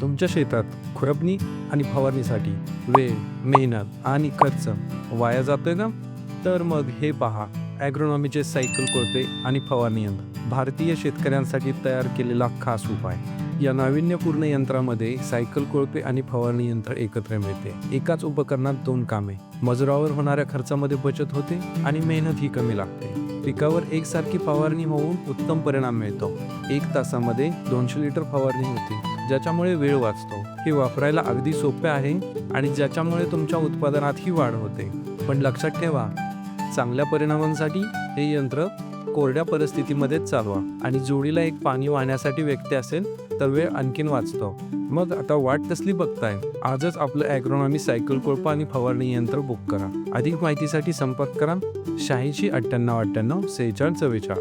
तुमच्या शेतात खुरपणी आणि फवारणीसाठी वेळ मेहनत आणि खर्च वाया जातोय ना? तर मग हे पहा. ॲग्रोनॉमीचे सायकल कोळपे आणि फवारणी यंत्र. भारतीय शेतकऱ्यांसाठी तयार केलेला खास उपाय. या नाविन्यपूर्ण यंत्रामध्ये सायकल कोळपे आणि फवारणी यंत्र एकत्र मिळते. एकाच उपकरणात दोन कामे. मजुरावर होणाऱ्या खर्चामध्ये बचत होते आणि मेहनत ही कमी लागते. पिकावर एकसारखी फवारणी होऊन उत्तम परिणाम मिळतो. एक तासामध्ये दोनशे लिटर फवारणी होते ज्याच्यामुळे वेळ वाचतो. हे वापरायला अगदी सोपे आहे आणि ज्याच्यामुळे तुमच्या उत्पादनातही वाढ होते. पण लक्षात ठेवा चांगल्या परिणामांसाठी हे यंत्र कोरड्या परिस्थितीमध्येच चालवा आणि जोडीला एक पाणी वाहण्यासाठी व्यक्ती असेल तर वेळ आणखीन वाचतो. मग आता वाट तसली बघताय? आजच आपलं ॲग्रोनॉमी सायकल कोळपा आणि फवारणी यंत्र बुक करा. अधिक माहितीसाठी संपर्क करा. शहाऐंशी अठ्ठ्याण्णव अठ्ठ्याण्णव सेहेचाळ चव्वेचाळ